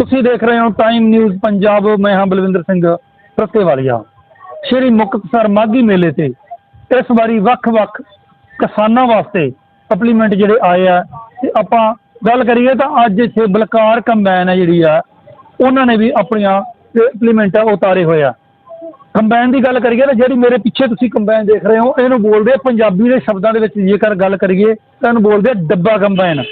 ਤੁਸੀਂ ਦੇਖ ਰਹੇ ਹੋ ਟਾਈਮ ਨਿਊਜ਼ ਪੰਜਾਬ, ਮੈਂ ਹਾਂ ਬਲਵਿੰਦਰ ਸਿੰਘ ਰਸਤੇਵਾਲੀਆ ਸ਼੍ਰੀ ਮੁਕਤਸਰ ਮਾਘੀ ਮੇਲੇ ਤੇ ਇਸ ਵਾਰੀ ਵੱਖ-ਵੱਖ ਕਿਸਾਨਾਂ ਵਾਸਤੇ ਸਪਲੀਮੈਂਟ ਜਿਹੜੇ ਆਏ ਆ, ਤੇ ਆਪਾਂ ਗੱਲ ਕਰੀਏ ਤਾਂ ਅੱਜ ਇੱਥੇ ਬਲਕਾਰ ਕੰਬਾਈਨ ਹੈ ਜਿਹੜੀ ਆ, ਉਹਨਾਂ ਨੇ ਵੀ ਆਪਣੀਆਂ ਸਪਲੀਮੈਂਟ ਆ ਉਤਾਰੇ ਹੋਏ ਆ। ਕੰਬਾਈਨ ਦੀ ਗੱਲ ਕਰੀਏ ਤਾਂ ਜਿਹੜੀ ਮੇਰੇ ਪਿੱਛੇ ਤੁਸੀਂ ਕੰਬਾਈਨ ਦੇਖ ਰਹੇ ਹੋ, ਇਹਨੂੰ ਬੋਲਦੇ ਪੰਜਾਬੀ ਦੇ ਸ਼ਬਦਾਂ ਦੇ ਵਿੱਚ ਜੇਕਰ ਗੱਲ ਕਰੀਏ ਤਾਂ ਇਹਨੂੰ ਬੋਲਦੇ ਡੱਬਾ ਕੰਬਾਈਨ।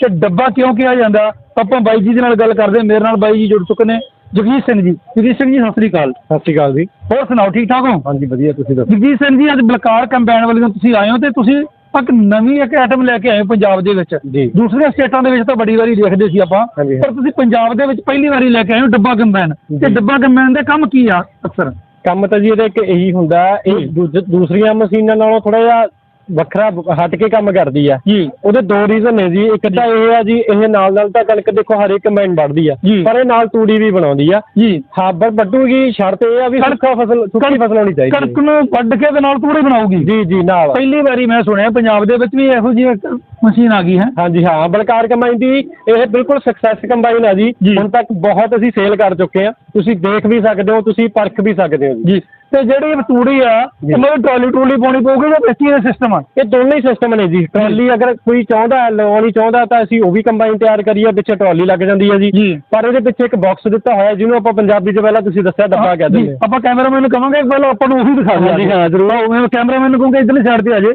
ਤੇ ਡੱਬਾ ਕਿਉਂ ਕਿਹਾ ਜਾਂਦਾ ਆਪਾਂ ਬਾਈ ਜੀ ਦੇ ਨਾਲ ਗੱਲ ਕਰਦੇ ਹਾਂ। ਮੇਰੇ ਨਾਲ ਬਾਈ ਜੀ ਜੁੜ ਚੁੱਕੇ ਨੇ ਜਗਜੀਤ ਸਿੰਘ ਜੀ ਜਗਜੀਤ ਸਿੰਘ ਜੀ ਸਤਿ ਸ੍ਰੀ ਅਕਾਲ ਸਤਿ ਸ਼੍ਰੀ ਅਕਾਲ ਜੀ ਹੋਰ ਸੁਣਾਓ ਠੀਕ ਠਾਕ ਹੋ ਹਾਂਜੀ ਵਧੀਆ ਤੁਸੀਂ ਦੱਸੋ ਜਗਜੀਤ ਸਿੰਘ ਜੀ ਅੱਜ ਬਲਕਾਰ ਕੰਬਾਈਨ ਵਾਲਿਆਂ ਤੁਸੀਂ ਆਏ ਹੋ ਤੇ ਤੁਸੀਂ ਇੱਕ ਨਵੀਂ ਇੱਕ ਆਈਟਮ ਲੈ ਕੇ ਆਏ ਹੋ ਪੰਜਾਬ ਦੇ ਵਿੱਚ ਜੀ। ਦੂਸਰੀਆਂ ਸਟੇਟਾਂ ਦੇ ਵਿੱਚ ਤਾਂ ਬੜੀ ਵਾਰੀ ਦੇਖਦੇ ਸੀ ਆਪਾਂ ਹਾਂਜੀ। ਪਰ ਤੁਸੀਂ ਪੰਜਾਬ ਦੇ ਵਿੱਚ ਪਹਿਲੀ ਵਾਰੀ ਲੈ ਕੇ ਆਏ ਹੋ ਡੱਬਾ ਕੰਬਾਈਨ ਤੇ ਜੀ। ਡੱਬਾ ਕੰਬਾਈਨ ਦਾ ਕੰਮ ਕੀ ਆ ਅਕਸਰ ਕੰਮ ਤਾਂ ਜੀ ਇਹਦਾ ਇੱਕ ਇਹੀ ਹੁੰਦਾ ਇਹ। ਦੂਜ- ਦੂਸਰੀਆਂ ਮਸ਼ੀਨਾਂ ਨਾਲੋਂ ਥੋੜਾ ਜਿਹਾ ਵੱਖਰਾ ਹਟ ਕੇ ਕੰਮ ਕਰਦੀ ਆ। ਜੀ। ਉਹਦੇ ਦੋ ਰੀਜ਼ਨ ਨੇ ਜੀ। ਇੱਕ ਤਾਂ ਇਹ ਆ ਜੀ ਇਹ ਨਾਲ ਨਾਲ ਤਾਂ ਕਣਕ ਦੇਖੋ ਹਰੇਕ ਕੰਬਾਈਨ ਵੱਢਦੀ ਆ। ਜੀ। ਪਰ ਇਹ ਨਾਲ ਤੂੜੀ ਵੀ ਬਣਾਉਂਦੀ ਆ। ਜੀ। ਹਾਂ ਪਰ ਵੱਢੂਗੀ ਸ਼ਰਤ ਇਹ ਆ ਵੀ ਕਣਕ- ਸੁੱਕਾ ਫਸਲ ਸੁੱਕੀ ਫਸਲ ਹੋਣੀ ਚਾਹੀਦੀ ਕਣਕ ਹੈ। ਨੂੰ ਵੱਢ ਕੇ ਤੇ ਨਾਲ ਤੂੜੀ ਬਣਾਉਗੀ ਜੀ ਜੀ ਨਾਲ। ਪਹਿਲੀ ਵਾਰੀ ਮੈਂ ਸੁਣਿਆ ਪੰਜਾਬ ਦੇ ਵਿੱਚ ਵੀ ਇਹੋ ਜਿਹੀ ਇੱਕ ਮਸ਼ੀਨ ਆ ਗਈ ਹੈ। ਹਾਂਜੀ ਹਾਂ। ਬਲਕਾਰ ਕੰਬਾਈਨ ਦੀ ਇਹ ਬਿਲਕੁਲ ਸਕਸੈਸ ਕੰਬਾਈਨ ਆ ਜੀ। ਜੀ। ਹੁਣ ਤੱਕ ਬਹੁਤ ਅਸੀਂ ਸੇਲ ਕਰ ਚੁੱਕੇ ਆ। ਤੁਸੀਂ ਦੇਖ ਵੀ ਸਕਦੇ ਹੋ ਤੁਸੀਂ ਪਰਖ ਵੀ ਸਕਦੇ ਹੋ ਜੀ। ਜੀ। ਤੇ ਜਿਹੜੀ ਤੂੜੀ ਆ। ਉਹਨਾਂ ਟਰਾਲੀ ਟੂਲੀ ਪਾਉਣੀ ਪਊਗੀ ਜਾਂ ਵੇਚੀ ਦਾ ਸਿਸਟਮ ਆ? ਇਹ ਦੋਨੇ ਹੀ ਸਿਸਟਮ ਨੇ ਜੀ। ਟਰਾਲੀ ਅਗਰ ਕੋਈ ਚਾਹੁੰਦਾ ਹੈ, ਲਗਾਉਣੀ ਚਾਹੁੰਦਾ ਤਾਂ ਅਸੀਂ ਉਹ ਵੀ ਕੰਬਾਈਨ ਤਿਆਰ ਕਰੀਏ ਵਿੱਚ ਟਰਾਲੀ ਲੱਗ ਜਾਂਦੀ ਹੈ ਜੀ। ਜੀ। ਪਰ ਇਹਦੇ ਪਿੱਛੇ ਇੱਕ ਬਾਕਸ ਦਿੱਤਾ ਹੋਇਆ ਜਿਹਨੂੰ ਆਪਾਂ ਪੰਜਾਬੀ 'ਚ ਪਹਿਲਾਂ ਤੁਸੀਂ ਦੱਸਿਆ ਡੱਬਾ ਕਹਿ ਜੀ, ਦਿੰਦੇ। ਆਪਾਂ ਕੈਮਰਾਮੈਨ ਨੂੰ ਕਵਾਂਗੇ ਪਹਿਲਾਂ ਆਪਾਂ ਨੂੰ ਉਹੀ ਦਿਖਾ ਦਿਓ। ਹਾਂਜੀ, ਹਾਂ, ਜ਼ਰੂਰ। ਮੈਂ ਕੈਮਰਾਮੈਨ ਨੂੰ ਕਹੂੰਗਾ ਇਧਰਲੀ ਸਾਈਡ ਤੇ ਆ ਜੇ।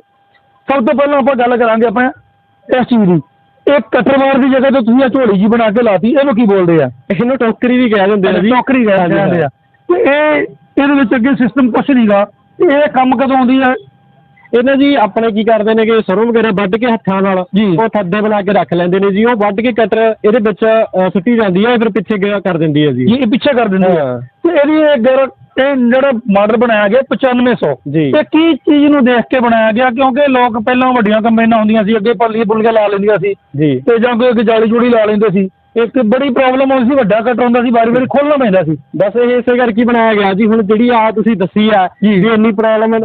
ਸਭ ਤੋਂ ਪਹਿਲਾਂ ਆਪਾਂ ਗੱਲ ਕਰਾਂਗੇ ਆਪਾਂ ਇਸ ਚੀਜ਼ ਦੀ। ਇਹ ਕਟਰਵਾਰ ਦੀ ਜਗ੍ਹਾ ਤੇ ਤੁਸੀਂ ਆ ਝੋਲੀ ਜੀ ਬਣਾ ਕੇ ਲਾਤੀ ਇਹਨੂੰ ਕੀ ਬੋਲਦੇ ਆ? ਇਹਨੂੰ ਟੋਕਰੀ ਵੀ ਕਹਿ ਦਿੰਦੇ ਆ ਜੀ। ਟੋਕਰੀ ਹਾਂਜੀ, ਕਹਿੰਦੇ ਆ। ਤੇ ਇਹ ਇਹਦੇ ਵਿੱਚ ਅੱਗੇ ਸਿਸਟਮ ਕੁਛ ਨਹੀਂਗਾ ਇਹ ਕੰਮ ਕਦੋਂ ਆਉਂਦੀ ਆ? ਇਹਨਾਂ ਜੀ ਆਪਣੇ ਕੀ ਕਰਦੇ ਨੇ ਕਿ ਸਰੋਂ ਵਗੈਰਾ ਵੱਢ ਕੇ ਹੱਥਾਂ ਨਾਲ ਜੀ। ਉਹ ਥੱਦੇ ਬਣਾ ਕੇ ਰੱਖ ਲੈਂਦੇ ਨੇ ਜੀ। ਉਹ ਵੱਢ ਕੇ ਕਟਰ ਇਹਦੇ ਵਿੱਚ ਅ, ਸੁੱਟੀ ਜਾਂਦੀ ਹੈ ਫਿਰ ਪਿੱਛੇ ਗਿਆ ਕਰ ਦਿੰਦੀ ਹੈ ਜੀ। ਜੀ ਇਹ ਪਿੱਛੇ ਕਰ ਦਿੰਦੇ ਆ। ਹਾਂ। ਤੇ ਇਹਦੀ ਇਹ ਗਰ ਇਹ ਜਿਹੜਾ ਮਾਡਲ ਬਣਾਇਆ ਗਿਆ 9500 ਜੀ। ਤੇ ਕੀ ਚੀਜ਼ ਨੂੰ ਦੇਖ ਕੇ ਬਣਾਇਆ ਗਿਆ? ਕਿਉਂਕਿ ਲੋਕ ਪਹਿਲਾਂ ਵੱਡੀਆਂ ਕੰਬਾਈਨਾਂ ਹੁੰਦੀਆਂ ਸੀ ਅੱਗੇ ਪੱਲੀ ਪੁੱਲੀਆਂ ਲਾ ਲੈਂਦੀਆਂ ਸੀ। ਜੀ। ਤੇ ਜਾਂ ਕੋਈ ਇੱਕ ਜਾਲੀ ਜੂੜੀ ਲਾ ਲੈਂਦੇ ਸੀ। ਇੱਕ ਬੜੀ ਪ੍ਰੋਬਲਮ ਆਉਂਦੀ ਸੀ ਵੱਡਾ ਕਟਰ ਹੁੰਦਾ ਸੀ ਵਾਰੀ ਵਾਰੀ ਖੋਲਣਾ ਪੈਂਦਾ ਸੀ। ਬਸ ਇਹ ਇਸੇ ਕਰਕੇ ਬਣਾਇਆ ਗਿਆ ਜੀ ਹੁਣ ਜਿਹੜੀ ਆ ਤੁਸੀਂ ਦੱਸੀ ਆ ਜੀ। ਵੀ ਇੰਨੀ ਪ੍ਰੋਬਲਮ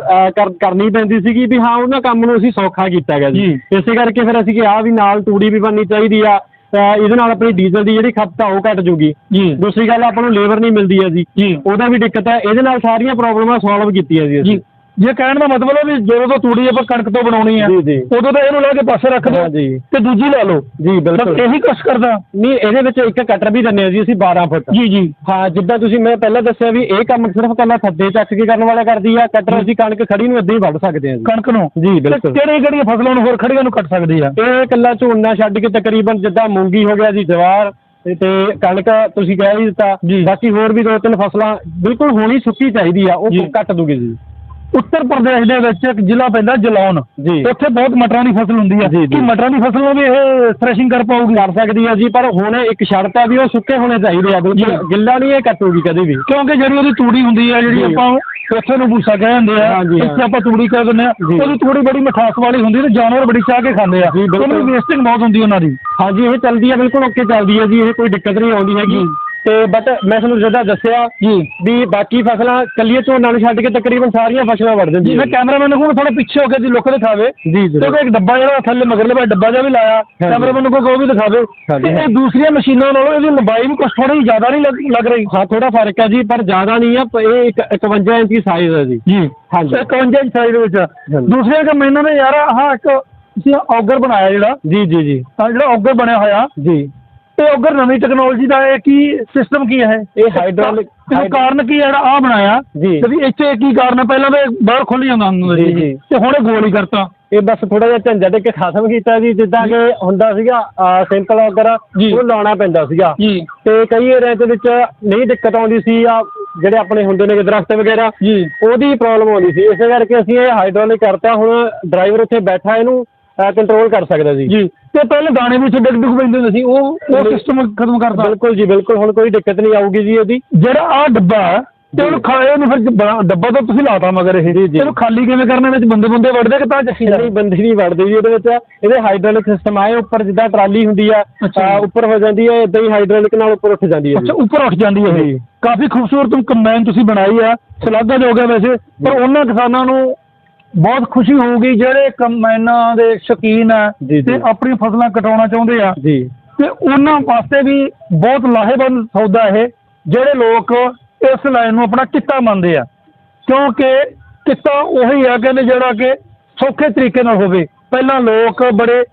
ਕਰਨੀ ਪੈਂਦੀ ਸੀਗੀ ਵੀ ਹਾਂ ਉਹਨਾਂ ਕੰਮ ਨੂੰ ਅਸੀਂ ਸੌਖਾ ਕੀਤਾ ਗਿਆ ਜੀ। ਜੀ। ਇਸੇ ਕਰਕੇ ਫਿਰ ਅਸੀਂ ਕਿਹਾ ਵੀ ਨਾਲ ਤੂੜੀ ਵੀ ਬਣਨੀ ਚਾਹੀਦੀ ਆ ਤਾਂ ਇਹਦੇ ਨਾਲ ਆਪਣੀ ਡੀਜ਼ਲ ਦੀ ਜਿਹੜੀ ਖਪਤ ਆ ਉਹ ਘਟ ਜੂਗੀ। ਜੀ। ਦੂਸਰੀ ਗੱਲ ਆਪਾਂ ਨੂੰ ਲੇਬਰ ਨਹੀਂ ਮਿਲਦੀ ਆ ਜੀ। ਜੀ ਉਹਦਾ ਵੀ ਦਿੱਕਤ ਹੈ ਇਹਦੇ ਨਾਲ ਸਾਰੀਆਂ ਪ੍ਰੋਬਲਮਾਂ ਸੋਲਵ ਕੀਤੀਆਂ ਜੀ। ਜੀ। ਅਸੀਂ ਜੇ ਕਹਿਣ ਦਾ ਮਤਲਬ ਹੈ ਵੀ ਜਦੋਂ ਤੋਂ ਤੂੜੀ ਆਪਾਂ ਕਣਕ ਤੋਂ ਬਣਾਉਣੀ ਆ ਜੀ, ਜੀ। ਉਦੋਂ ਤਾਂ ਇਹਨੂੰ ਲਾ ਕੇ ਪਾਸੇ ਰੱਖ ਦਿਓ ਹਾਂ ਜੀ। ਤੇ ਦੂਜੀ ਲਾ ਲਓ। ਜੀ ਬਸ ਬਿਲਕੁਲ ਇਹੀ ਕੁਛ ਕਰਦਾ। ਨਹੀਂ ਇਹਦੇ ਵਿੱਚ ਇੱਕ ਕਟਰ ਵੀ ਦਿੰਦੇ ਆ ਜੀ ਅਸੀਂ 12 ਫੁੱਟ। ਜੀ ਜੀ। ਹਾਂ ਜਿੱਦਾਂ ਤੁਸੀਂ ਮੈਂ ਪਹਿਲਾਂ ਦੱਸਿਆ ਵੀ ਇਹ ਕੰਮ ਸਿਰਫ ਕੱਲਾ ਥੱਦੇ ਚੱਕ ਕੇ ਕਰਨ ਵਾਲਾ ਕਰਦੀ ਆ ਕਟਰ ਅਸੀਂ ਕਣਕ ਖੜੀ ਨੂੰ ਏਦਾਂ ਹੀ ਵੱਢ ਸਕਦੇ ਆ ਜੀ। ਕਣਕ ਨੂੰ? ਜੀ ਬਿਲਕੁਲ। ਕਿਹੜੀ ਕਿਹੜੀਆਂ ਫਸਲਾਂ ਨੂੰ ਹੋਰ ਖੜੀਆਂ ਨੂੰ ਕੱਟ ਸਕਦੀ ਆ? ਇਹ ਕੱਲਾ ਝੋਨਾ ਛੱਡ ਕੇ ਤਕਰੀਬਨ ਜਿੱਦਾਂ ਮੂੰਗੀ ਹੋ ਗਿਆ ਜੀ ਜਵਾਰ ਤੇ ਤੇ ਕਣਕ ਤੁਸੀਂ ਕਹਿ ਹੀ ਦਿੱਤਾ। ਜੀ। ਬਾਕੀ ਹੋਰ ਵੀ ਦੋ ਤਿੰਨ ਫਸਲਾਂ ਬਿਲਕੁਲ ਹੋਣੀ ਸੁੱਕੀ ਚਾਹੀਦੀ ਆ ਉਹ ਜੀ। ਕੱਟ ਦੂਗੀ ਜੀ। ਉੱਤਰ ਪ੍ਰਦੇਸ਼ ਦੇ ਵਿੱਚ ਇੱਕ ਜ਼ਿਲ੍ਹਾ ਪੈਂਦਾ ਜਲੌਨ ਜੀ। ਉੱਥੇ ਬਹੁਤ ਮਟਰਾਂ ਦੀ ਫਸਲ ਹੁੰਦੀ ਆ ਜੀ, ਜੀ। ਕੀ ਮਟਰਾਂ ਦੀ ਫਸਲ ਨੂੰ ਵੀ ਇਹ ਥ੍ਰੈਸ਼ਿੰਗ ਕਰ ਪਾਊਗੀ ਕਰ ਸਕਦੀ ਆ ਜੀ ਪਰ ਹੁਣ ਇੱਕ ਸ਼ਰਤ ਆ ਵੀ ਉਹ ਸੁੱਕੇ ਹੋਣੇ ਚਾਹੀਦੇ ਆ ਬਿਲਕੁਲ ਜੀ। ਗਿੱਲਾ ਨਹੀਂ ਇਹ ਕੱਟੂਗੀ ਕਦੇ ਵੀ ਕਿਉਂਕਿ ਜਿਹੜੀ ਉਹਦੀ ਤੂੜੀ ਹੁੰਦੀ ਆ ਜਿਹੜੀ ਜੀ। ਆਪਾਂ ਉੱਥੇ ਨੂੰ ਭੂਸਾ ਕਹਿੰਦੇ ਆ ਹਾਂਜੀ, ਹਾਂ। ਇੱਥੇ ਆਪਾਂ ਤੂੜੀ ਕਹਿ ਦਿੰਦੇ ਆ ਜੀ। ਉਹਦੀ ਤੂੜੀ ਬੜੀ ਮਿਠਾਸ ਵਾਲੀ ਹੁੰਦੀ ਤੇ ਜਾਨਵਰ ਬੜੀ ਚਾਹ ਕੇ ਖਾਂਦੇ ਆ ਜੀ, ਬਿਲਕੁਲ। ਵੇਸਟਿੰਗ ਬਹੁਤ ਹੁੰਦੀ ਉਹਨਾਂ ਦੀ ਹਾਂਜੀ ਇਹ ਚੱਲਦੀ ਆ ਬਿਲਕੁਲ ਓਕੇ ਚੱਲਦੀ ਆ ਜੀ ਇਹ ਕੋਈ ਦਿੱਕਤ ਨਹੀਂ ਆਉਂਦੀ ਹੈਗੀ। ਤੇ ਬਟ ਮੈਂ ਤੁਹਾਨੂੰ ਜਿੱਦਾਂ ਦੱਸਿਆ ਜੀ ਵੀ ਬਾਕੀ ਫਸਲਾਂ ਕੱਲੀਏ ਝੋਨਾ ਨੂੰ ਛੱਡ ਕੇ ਤਕਰੀਬਨ ਸਾਰੀਆਂ ਫਸਲਾਂ ਵੱਢ ਦਿੰਦੀ ਜੀ ਮੈਂ ਕੈਮਰਾਮੈਨ ਨੂੰ ਕਹੂੰਗਾ ਥੋੜਾ ਪਿੱਛੇ ਹੋ ਕੇ ਜੀ ਲੁੱਕ ਦਿਖਾਵੇ। ਜੀ ਜ਼ਰੂਰ। ਕਿਉਂਕਿ ਇੱਕ ਡੱਬਾ ਜਿਹੜਾ ਥੱਲੇ ਮਗਰਲੇ ਪਾਸੇ ਡੱਬਾ ਜਿਹਾ ਵੀ ਲਾਇਆ। ਹਾਂਜੀ। ਕੈਮਰਾਮੈਨ ਨੂੰ ਕਹੂੰਗਾ ਉਹ ਵੀ ਦਿਖਾਵੇ। ਹਾਂਜੀ, ਤੇ। ਇਹ ਦੂਸਰੀਆਂ ਮਸ਼ੀਨਾਂ ਨਾਲੋਂ ਇਹਦੀ ਲੰਬਾਈ ਵੀ ਕੁਛ ਥੋੜੀ ਜ਼ਿਆਦਾ ਨਹੀਂ ਲੱਗ- ਲੱਗ ਰਹੀ। ਹਾਂ ਥੋੜਾ ਫ਼ਰਕ ਹੈ ਜੀ ਪਰ ਜ਼ਿਆਦਾ ਨਹੀਂ ਆ ਪ- ਇਹ ਇੱਕ 51 ਇੰਚੀ ਸਾਈਜ਼ ਹੈ ਜੀ। ਜੀ। ਹਾਂਜੀ। 51 ਇੰਚ ਸਾਈਜ਼ ਵਿੱਚ। ਹਾਂਜੀ। ਦੂਸਰੀਆਂ ਕੰਬਾਈਨਾਂ ਨੇ ਯਾਰ ਹਾਂ ਇੱਕ ਤੁਸੀਂ ਔਗਰ ਬਣਾਇਆ ਜਿਹੜਾ। ਜੀ ਜੀ ਜੀ। ਆਹ ਜਿਹੜਾ ਔਗਰ ਬਣਿਆ ਹੋਇਆ। ਜੀ। ਇਹ ਔਗਰ ਨਵੀਂ ਟੈਕਨੋਲੋਜੀ ਦਾ ਇਹ ਕੀ ਸਿਸਟਮ ਕੀ ਹੈ? ਇਹ ਹਾਈਡ੍ਰੋਲਿਕ ਇਹਦਾ ਕਾਰਨ ਕੀ ਹੈ ਜਿਹੜਾ ਆ ਬਣਾਇਆ? ਜੀ। ਤੇ ਵੀ ਇੱਥੇ ਕੀ ਕਾਰਨ ਹੈ? ਪਹਿਲਾਂ ਤਾਂ ਇਹ ਬਾਹਰ ਖੁੱਲ ਜਾਂਦਾ ਹੁੰਦਾ ਜੀ, ਸੀ। ਜੀ। ਤੇ ਹੁਣ ਇਹ ਗੋਲ ਕਰਤਾ। ਇਹ ਬਸ ਥੋੜਾ ਜਿਹਾ ਝੰਜਟ ਇੱਕ ਖਤਮ ਕੀਤਾ ਜੀ ਜਿੱਦਾਂ ਕਿ ਹੁੰਦਾ ਸੀਗਾ ਸਿੰਪਲ ਔਗਰ ਜੀ। ਉਹ ਲਾਉਣਾ ਪੈਂਦਾ ਸੀਗਾ। ਜੀ। ਤੇ ਕਈ ਏਰੀਆ ਦੇ ਵਿੱਚ ਨਹੀਂ ਦਿੱਕਤ ਆਉਂਦੀ ਸੀ ਆ ਜਿਹੜੇ ਆਪਣੇ ਹੁੰਦੇ ਨੇ ਦਰਖਤ ਵਗੈਰਾ ਜੀ। ਉਹਦੀ ਪ੍ਰੋਬਲਮ ਆਉਂਦੀ ਸੀ। ਇਸੇ ਕਰਕੇ ਅਸੀਂ ਇਹ ਹਾਈਡ੍ਰੋਲਿਕ ਕਰਤਾ। ਹੁਣ ਡਰਾਈਵਰ ਉੱਥੇ ਬੈਠਾ ਇਹਨੂੰ। ਕੰਟਰੋਲ ਕਰ ਸਕਦਾ ਜੀ ਜੀ। ਤੇ ਪਹਿਲੇ ਦਾਣੇ ਵਿੱਚ ਡਿੱਗ ਡੁੱਗ ਪੈਂਦੇ ਹੁੰਦੇ ਸੀ। ਉਹ ਉਹ। ਸਿਸਟਮ ਖਤਮ ਕਰਤਾ। ਬਿਲਕੁਲ ਜੀ ਬਿਲਕੁਲ। ਹੁਣ ਕੋਈ ਦਿੱਕਤ ਨਹੀਂ ਆਊਗੀ ਜੀ ਇਹਦੀ ਜਿਹੜਾ ਆ ਡੱਬਾ ਤੇ ਉਹਨੂੰ ਖਾਏ ਨੂੰ ਫਿਰ ਡੱਬਾ ਤਾਂ ਤੁਸੀਂ ਲਾਤਾ ਮਗਰ ਇਹ। ਇਹਨੂੰ ਖਾਲੀ ਕਿਵੇਂ ਕਰਨਾ? ਵਿੱਚ ਬੰਦੇ ਬੰਦੇ ਵੜਦੇ ਕਿ ਤਾਂ ਚੱਕੀ ਨਹੀਂ ਬੰਦੇ ਨਹੀਂ ਵੜਦੇ ਜੀ। ਇਹਦੇ ਵਿੱਚ ਇਹਦੇ ਹਾਈਡ੍ਰੋਲਿਕ ਸਿਸਟਮ ਆਏ ਉੱਪਰ ਜਿੱਦਾਂ ਟਰਾਲੀ ਹੁੰਦੀ ਆ ਉੱਪਰ ਹੋ ਜਾਂਦੀ ਹੈ ਇਦਾਂ ਹੀ ਹਾਈਡ੍ਰੋਲਿਕ ਨਾਲ ਉੱਪਰ ਉੱਠ ਜਾਂਦੀ ਹੈ ਅੱਛਾ। ਉੱਪਰ ਉੱਠ ਜਾਂਦੀ ਹੈ ਇਹ। ਜੀ। ਕਾਫੀ ਖੂਬਸੂਰਤ ਕੰਬਾਈਨ ਤੁਸੀਂ ਬਣਾਈ ਆ। ਸ਼ਲਾਘਾਯੋਗ ਹੈ ਵੈਸੇ। ਪਰ ਉਹਨਾਂ ਕਿਸਾਨਾਂ ਨੂੰ ਬਹੁਤ ਖੁਸ਼ੀ ਹੋਊਗੀ ਜਿਹੜੇ ਕੰਬਾਈਨਾਂ ਦੇ ਸ਼ੌਕੀਨ ਆ ਜੀ, ਜੀ। ਤੇ ਆਪਣੀ ਫਸਲਾਂ ਕਟਾਉਣਾ ਚਾਹੁੰਦੇ ਆ। ਜੀ। ਤੇ ਉਹਨਾਂ ਵਾਸਤੇ ਵੀ ਬਹੁਤ ਲਾਹੇਵੰਦ ਸੌਦਾ ਇਹ ਜਿਹੜੇ ਲੋਕ ਇਸ ਲਾਈਨ ਨੂੰ ਆਪਣਾ ਕਿੱਤਾ ਮੰਨਦੇ ਆ। ਕਿਉਂਕਿ ਕਿੱਤਾ ਉਹੀ ਆ ਕਹਿੰਦੇ ਜਿਹੜਾ ਕਿ ਸੌਖੇ ਤਰੀਕੇ ਨਾਲ ਹੋਵੇ। ਪਹਿਲਾਂ ਲੋਕ ਬੜੇ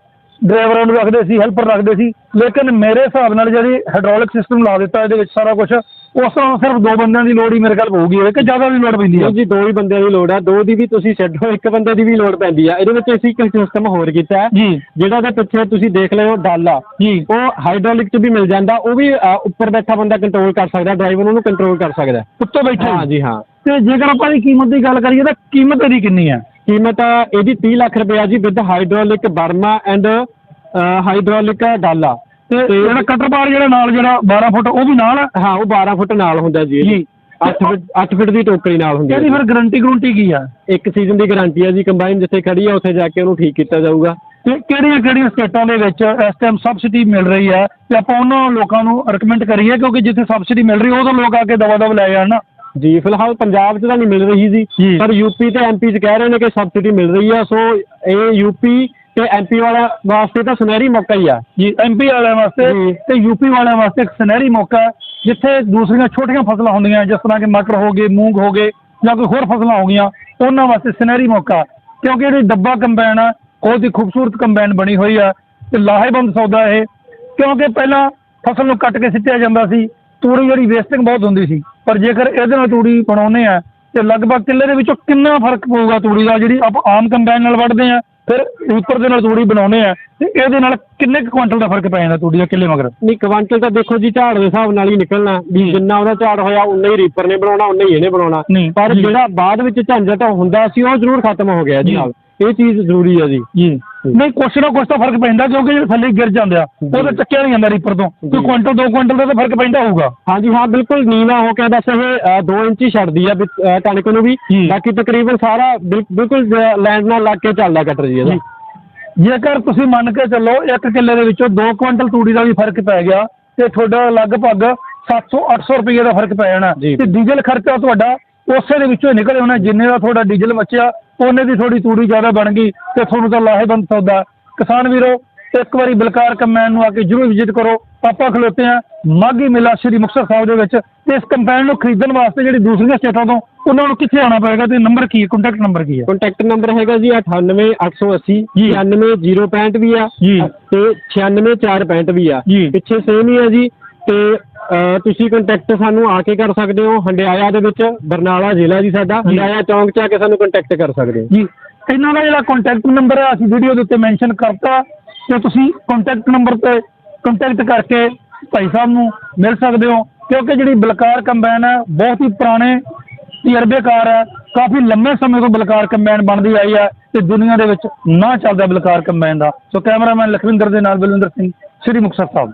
ਡਰਾਈਵਰਾਂ ਨੂੰ ਰੱਖਦੇ ਸੀ ਹੈਲਪਰ ਰੱਖਦੇ ਸੀ। ਲੇਕਿਨ ਮੇਰੇ ਹਿਸਾਬ ਨਾਲ ਜਿਹੜੀ ਹਾਈਡ੍ਰੋਲਿਕ ਸਿਸਟਮ ਲਾ ਦਿੱਤਾ ਇਹਦੇ ਵਿੱਚ ਸਾਰਾ ਕੁਝ ਉਸ ਤੋਂ ਸਿਰਫ ਦੋ ਬੰਦਿਆਂ ਦੀ ਲੋੜ ਹੀ ਮੇਰੇ ਖਿਆਲ ਪਊਗੀ ਕਿ ਜ਼ਿਆਦਾ ਦੀ ਲੋੜ ਪੈਂਦੀ ਆ। ਨਹੀਂ ਜੀ ਦੋ ਹੀ ਬੰਦਿਆਂ ਦੀ ਲੋੜ ਹੈ ਦੋ ਦੀ ਵੀ ਤੁਸੀਂ ਛੱਡੋ ਇੱਕ ਬੰਦੇ ਦੀ ਵੀ ਲੋੜ ਪੈਂਦੀ ਆ। ਇਹਦੇ ਵਿੱਚ ਅਸੀਂ ਇੱਕ ਸਿਸਟਮ ਹੋਰ ਕੀਤਾ ਹੈ ਜੀ। ਜਿਹੜਾ ਉਹਦੇ ਪਿੱਛੇ ਤੁਸੀਂ ਦੇਖ ਲਿਓ ਡਾਲਾ ਜੀ। ਉਹ ਹਾਈਡ੍ਰੋਲਿਕ ਚ ਵੀ ਮਿਲ ਜਾਂਦਾ ਉਹ ਵੀ ਅ, ਉੱਪਰ ਬੈਠਾ ਬੰਦਾ ਕੰਟਰੋਲ ਕਰ ਸਕਦਾ ਡਰਾਈਵਰ ਉਹਨੂੰ ਕੰਟਰੋਲ ਕਰ ਸਕਦਾ ਹੈ। ਉੱਤੋਂ ਬੈਠੇ ਹਾਂ। ਜੀ ਹਾਂ। ਤੇ ਜੇਕਰ ਆਪਾਂ ਦੀ ਕੀਮਤ ਦੀ ਗੱਲ ਕਰੀਏ ਤਾਂ ਕੀਮਤ ਇਹਦੀ ਕਿੰਨੀ ਆ? ਕੀਮਤ ਆ ਇਹਦੀ 30 ਲੱਖ ਰੁਪਏ ਜੀ ਵਿਦ ਹਾਈਡ੍ਰੋਲਿਕ ਬਰਮਾ ਐਂਡ ਹਾਈਡ੍ਰੋਲਿਕ ਡਾਲਾ ਤੇ ਜਿਹੜਾ ਕਟਰ ਬਾਰ ਜਿਹੜਾ ਨਾਲ ਜਿਹੜਾ 12 ਫੁੱਟ ਉਹ ਵੀ ਨਾਲ ਆ? ਹਾਂ ਉਹ 12 ਫੁੱਟ ਨਾਲ ਹੁੰਦਾ ਜੀ ਜੀ। 8 ਫੁੱਟ 8 ਫੁੱਟ ਦੀ ਟੋਕਰੀ ਨਾਲ ਹੁੰਦੀ ਹੈ ਇਹਦੀ ਫਿਰ ਗਾਰੰਟੀ ਗਰੰਟੀ ਕੀ ਆ? ਇੱਕ ਸੀਜ਼ਨ ਦੀ ਗਾਰੰਟੀ ਹੈ ਜੀ ਕੰਬਾਈਨ ਜਿੱਥੇ ਖੜੀ ਹੈ ਉੱਥੇ ਜਾ ਕੇ ਉਹਨੂੰ ਠੀਕ ਕੀਤਾ ਜਾਊਗਾ। ਤੇ ਕਿਹੜੀਆਂ ਕਿਹੜੀਆਂ ਸਟੇਟਾਂ ਦੇ ਵਿੱਚ ਇਸ ਟਾਈਮ ਸਬਸਿਡੀ ਮਿਲ ਰਹੀ ਹੈ? ਤੇ ਆਪਾਂ ਉਹਨਾਂ ਲੋਕਾਂ ਨੂੰ ਰეკਮੈਂਡ ਕਰੀਏ ਕਿਉਂਕਿ ਜਿੱਥੇ ਸਬਸਿਡੀ ਮਿਲ ਰਹੀ ਉਹ ਤਾਂ ਲੋਕ ਆ ਕੇ ਦਵਾ ਦਵ ਲੈ ਜਾਣ ਨਾ। ਜੀ ਫਿਲਹਾਲ ਪੰਜਾਬ 'ਚ ਤਾਂ ਨਹੀਂ ਮਿਲ ਰਹੀ ਜੀ। ਪਰ ਯੂਪੀ ਤੇ ਐਮਪੀ 'ਚ ਕਹਿ ਰਹੇ ਨੇ ਕਿ ਸਬਸਿਡੀ ਮਿਲ ਰਹੀ ਆ ਸੋ ਇਹ ਯੂਪੀ ਤੇ ਐਮਪੀ ਵਾਲਾ ਵਾਸਤੇ ਤਾਂ ਸੁਨਹਿਰੀ ਮੌਕਾ ਹੀ ਆ। ਜੀ ਐਮਪੀ ਵਾਲਿਆਂ ਵਾਸਤੇ ਜੀ। ਤੇ ਯੂਪੀ ਵਾਲਿਆਂ ਵਾਸਤੇ ਇੱਕ ਸੁਨਹਿਰੀ ਮੌਕਾ ਹੈ, ਜਿੱਥੇ ਦੂਸਰੀਆਂ ਛੋਟੀਆਂ ਫਸਲਾਂ ਹੁੰਦੀਆਂ ਜਿਸ ਤਰ੍ਹਾਂ ਕਿ ਮਟਰ ਹੋ ਗਏ ਮੂੰਗ ਹੋ ਗਏ ਜਾਂ ਕੋਈ ਹੋਰ ਫਸਲਾਂ ਹੋ ਗਈਆਂ ਉਹਨਾਂ ਵਾਸਤੇ ਸੁਨਹਿਰੀ ਮੌਕਾ ਕਿਉਂਕਿ ਜਿਹੜੀ ਡੱਬਾ ਕੰਬਾਈਨ ਆ ਬਹੁਤ ਹੀ ਖੂਬਸੂਰਤ ਕੰਬਾਈਨ ਬਣੀ ਹੋਈ ਆ ਤੇ ਲਾਹੇਵੰਦ ਸੌਦਾ ਇਹ। ਕਿਉਂਕਿ ਪਹਿਲਾਂ ਫਸਲ ਨੂੰ ਕੱਟ ਕੇ ਸਿੱਟਿਆ ਜਾਂਦਾ ਸੀ ਤੂੜੀ ਜਿਹੜੀ ਵੇਸਟਿੰਗ ਬਹੁਤ ਹੁੰਦੀ ਸੀ। ਪਰ ਜੇਕਰ ਇਹਦੇ ਨਾਲ ਤੂੜੀ ਬਣਾਉਂਦੇ ਆ ਤੇ ਲਗਭਗ ਕਿੱਲੇ ਦੇ ਵਿੱਚੋਂ ਕਿੰਨਾ ਫ਼ਰਕ ਪਊਗਾ ਤੂੜੀ ਦਾ ਜਿਹੜੀ ਆਪਾਂ ਆਮ ਕੰਬਾਈਨ ਨਾਲ ਵੱਢਦੇ ਆ ਫਿਰ ਰੀਪਰ ਦੇ ਨਾਲ ਤੂੜੀ ਬਣਾਉਂਦੇ ਆ ਤੇ ਇਹਦੇ ਨਾਲ ਕਿੰਨੇ ਕੁ ਕੁਇੰਟਲ ਦਾ ਫ਼ਰਕ ਪੈ ਜਾਂਦਾ ਤੂੜੀ ਦਾ ਕਿੱਲੇ ਮਗਰ? ਨਹੀਂ ਕੁਆਂਟਲ ਤਾਂ ਦੇਖੋ ਜੀ ਝਾੜ ਦੇ ਹਿਸਾਬ ਨਾਲ ਹੀ ਨਿਕਲਣਾ। ਵੀ ਜਿੰਨਾ ਉਹਦਾ ਝਾੜ ਹੋਇਆ ਉਨਾ ਹੀ ਰੀਪਰ ਨੇ ਬਣਾਉਣਾ ਉਨਾ ਹੀ ਇਹਨੇ ਬਣਾਉਣਾ। ਨਹੀਂ, ਪਰ ਜੀ। ਜਿਹੜਾ ਬਾਅਦ ਵਿੱਚ ਝੰਜਟ ਹੁੰਦਾ ਸੀ ਉਹ ਜ਼ਰੂਰ ਖਤਮ ਹੋ ਗਿਆ ਜੀ ਜੀ। ਨਾਲ। ਇਹ ਚੀਜ਼ ਜ਼ਰੂਰੀ ਹੈ ਜੀ। ਜੀ। ਨਹੀਂ ਕੁਛ ਨਾ ਕੁਛ ਤਾਂ ਫ਼ਰਕ ਪੈਂਦਾ ਕਿਉਂਕਿ ਜੇ ਥੱਲੇ ਗਿਰ ਜਾਂਦੇ ਆ ਉਹ ਤਾਂ ਚੱਕਿਆ ਨਹੀਂ ਜਾਂਦਾ ਰੀਪਰ ਤੋਂ। ਕੋਈ ਜੀ। ਕੁਇੰਟਲ ਦੋ ਕੁਇੰਟਲ ਦਾ ਤਾਂ ਫ਼ਰਕ ਪੈਂਦਾ ਹੋਊਗਾ। ਹਾਂਜੀ ਹਾਂ ਬਿਲਕੁਲ ਨੀਵਾ ਹੋ ਕੇ ਬਸ ਇਹ 2 ਇੰਚ ਹੀ ਛੱਡਦੀ ਆ ਵਿੱਚ, ਕਣਕ ਨੂੰ ਵੀ। ਜੀ। ਬਾਕੀ ਤਕਰੀਬਨ ਸਾਰਾ ਬਿਲ- ਬਿਲਕੁਲ ਲੈਂਡ ਨਾਲ ਲੱਗ ਕੇ ਚੱਲਦਾ ਕਟਰ ਜੀ ਇਹਦਾ। ਜੇਕਰ ਤੁਸੀਂ ਮੰਨ ਕੇ ਚੱਲੋ ਇੱਕ ਕਿੱਲੇ ਦੇ ਵਿੱਚੋਂ 2 ਕੁਇੰਟਲ ਤੂੜੀ ਦਾ ਵੀ ਫ਼ਰਕ ਪੈ ਗਿਆ ਤੇ ਤੁਹਾਡਾ ਲਗਭਗ 700 800 ਰੁਪਏ ਦਾ ਫ਼ਰਕ ਪੈ ਜਾਣਾ। ਜੀ। ਤੇ ਡੀਜ਼ਲ ਖਰਚਾ ਤੁਹਾਡਾ ਉਸੇ ਦੇ ਵਿੱਚੋਂ ਹੀ ਨਿਕਲ ਆਉਣਾ ਜਿੰਨੇ ਦਾ ਤੁਹਾਡਾ ਡੀਜ਼ਲ ਮੱਚਿਆ ਉਹਨੇ ਦੀ ਥੋੜੀ ਤੂੜੀ ਜ਼ਿਆਦਾ ਬਣ ਗਈ ਤੇ ਤੁਹਾਨੂੰ ਤਾਂ ਲਾਹੇਵੰਦ ਸੌਦਾ ਕਿਸਾਨ ਵੀਰੋ ਇੱਕ ਵਾਰੀ ਬਲਕਾਰ ਕੰਬਾਈਨ ਨੂੰ ਆ ਕੇ ਜਰੂਰ ਵਿਜ਼ਿਟ ਕਰੋ ਆਪਾਂ ਖਲੋਤੇ ਆ ਮਾਘੀ ਮੇਲਾ ਸ਼੍ਰੀ ਮੁਕਤਸਰ ਸਾਹਿਬ ਦੇ ਵਿੱਚ ਤੇ ਇਸ ਕੰਬਾਈਨ ਨੂੰ ਖਰੀਦਣ ਵਾਸਤੇ ਜਿਹੜੀ ਦੂਸਰੀਆਂ ਸਟੇਟਾਂ ਤੋਂ ਉਹਨਾਂ ਨੂੰ ਕਿੱਥੇ ਆਉਣਾ ਪਏਗਾ ਤੇ ਨੰਬਰ ਕੀ ਹੈ ਕੰਟੈਕਟ ਨੰਬਰ ਕੀ ਹੈ ਕੰਟੈਕਟ ਨੰਬਰ ਹੈਗਾ ਜੀ 98880 ਜੀ। 96065 ਵੀ ਆ ਜੀ। ਤੇ 96465 ਵੀ ਆ। ਪਿੱਛੇ ਸੇਮ ਹੀ ਆ ਜੀ ਤੇ ਤੁਸੀਂ ਕੰਟੈਕਟ ਸਾਨੂੰ ਆ ਕੇ ਕਰ ਸਕਦੇ ਹੋ ਹੰਡਿਆਇਆ ਦੇ ਵਿੱਚ ਬਰਨਾਲਾ ਜ਼ਿਲ੍ਹਾ ਜੀ ਸਾਡਾ। ਹੰਡਿਆਇਆ ਚੌਂਕ 'ਚ ਆ ਕੇ ਸਾਨੂੰ ਕੰਟੈਕਟ ਕਰ ਸਕਦੇ ਹੋ। ਜੀ ਇਹਨਾਂ ਦਾ ਜਿਹੜਾ ਕੰਟੈਕਟ ਨੰਬਰ ਹੈ ਅਸੀਂ ਵੀਡੀਓ ਦੇ ਉੱਤੇ ਮੈਂਸ਼ਨ ਕਰਤਾ ਤੇ ਤੁਸੀਂ ਕੰਟੈਕਟ ਨੰਬਰ ਤੇ ਕੰਟੈਕਟ ਕਰਕੇ ਭਾਈ ਸਾਹਿਬ ਨੂੰ ਮਿਲ ਸਕਦੇ ਹੋ ਕਿਉਂਕਿ ਜਿਹੜੀ ਬਲਕਾਰ ਕੰਬਾਈਨ ਹੈ ਬਹੁਤ ਹੀ ਪੁਰਾਣੇ ਤਜਰਬੇਕਾਰ ਹੈ ਕਾਫੀ ਲੰਮੇ ਸਮੇਂ ਤੋਂ ਬਲਕਾਰ ਕੰਬਾਈਨ ਬਣਦੀ ਆਈ ਹੈ ਤੇ ਦੁਨੀਆ ਦੇ ਵਿੱਚ ਨਾ ਚੱਲਦਾ ਬਲਕਾਰ ਕੰਬਾਈਨ ਦਾ। ਸੋ ਕੈਮਰਾਮੈਨ ਲਖਵਿੰਦਰ ਦੇ ਨਾਲ ਬਲਵਿੰਦਰ ਸਿੰਘ ਸ੍ਰੀ ਮੁਕਤਸਰ ਸਾਹਿਬ।